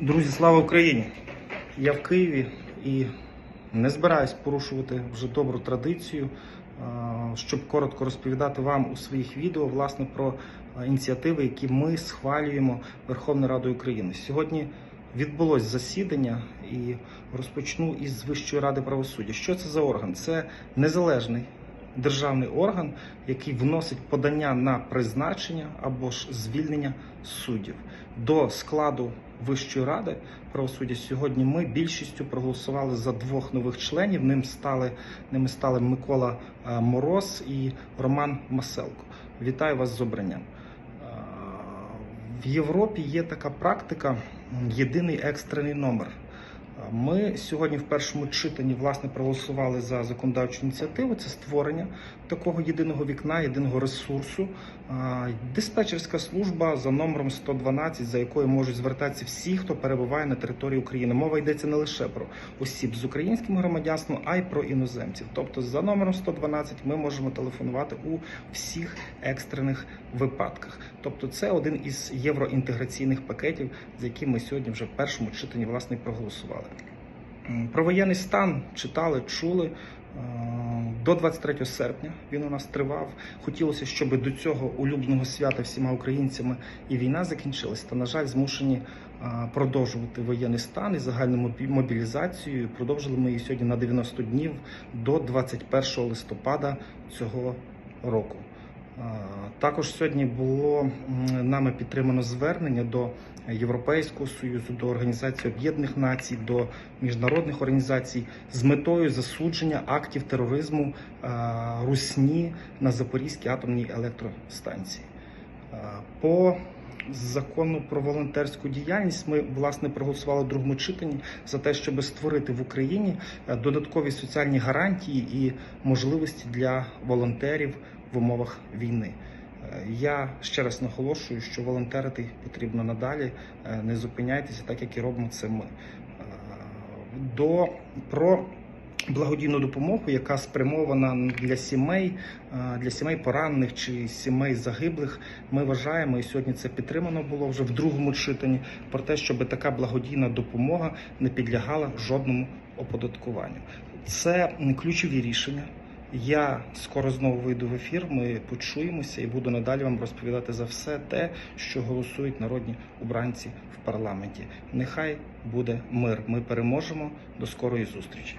Друзі, слава Україні! Я в Києві і не збираюсь порушувати вже добру традицію, щоб коротко розповідати вам у своїх відео власне про ініціативи, які ми схвалюємо Верховною Радою України. Сьогодні відбулось засідання і розпочну із Вищої ради правосуддя. Що це за орган? Це незалежний державний орган, який вносить подання на призначення або ж звільнення суддів до складу Вищої ради правосуддя. Сьогодні ми більшістю проголосували за двох нових членів. Ним стали ними стали Микола е, Мороз і Роман Маселко. Вітаю вас з обранням. Е, В Європі є така практика єдиний екстрений номер. Ми сьогодні в першому читанні власне проголосували за законодавчу ініціативу. Це створення такого єдиного вікна, єдиного ресурсу. Диспетчерська служба за номером 112, за якою можуть звертатися всі, хто перебуває на території України. Мова йдеться не лише про осіб з українським громадянством, а й про іноземців. Тобто, за номером 112 ми можемо телефонувати у всіх екстрених випадках. Тобто, це один із євроінтеграційних пакетів, за яким ми сьогодні вже в першому читанні власне проголосували. Про воєнний стан читали, чули. Е, До 23 серпня він у нас тривав. Хотілося, щоб до цього улюбленого свята всіма українцями і війна закінчилась. Та на жаль, змушені е, продовжувати воєнний стан і загальну мобілізацію. Продовжили ми її сьогодні на 90 днів до 21 листопада цього року. Також сьогодні було нами підтримано звернення до Європейського союзу, до Організації Об'єднаних Націй, до міжнародних організацій з метою засудження актів тероризму е, русні на Запорізькій атомній електростанції. Е, По закону про волонтерську діяльність ми власне проголосували в другому читанні за те, щоб створити в Україні е, додаткові соціальні гарантії і можливості для волонтерів в умовах війни. Я ще раз наголошую, що волонтерити потрібно надалі. Е, Не зупиняйтеся, так як і робимо це ми. Е, До про благодійну допомогу, яка спрямована для сімей, е, для сімей поранених чи сімей загиблих. Ми вважаємо, і сьогодні це підтримано було вже в другому читанні, про те, щоб така благодійна допомога не підлягала жодному оподаткуванню. Це ключові рішення. Я скоро знову вийду в ефір. Ми почуємося і буду надалі вам розповідати за все те, що голосують народні обранці в парламенті. Нехай буде мир. Ми переможемо. До скорої зустрічі.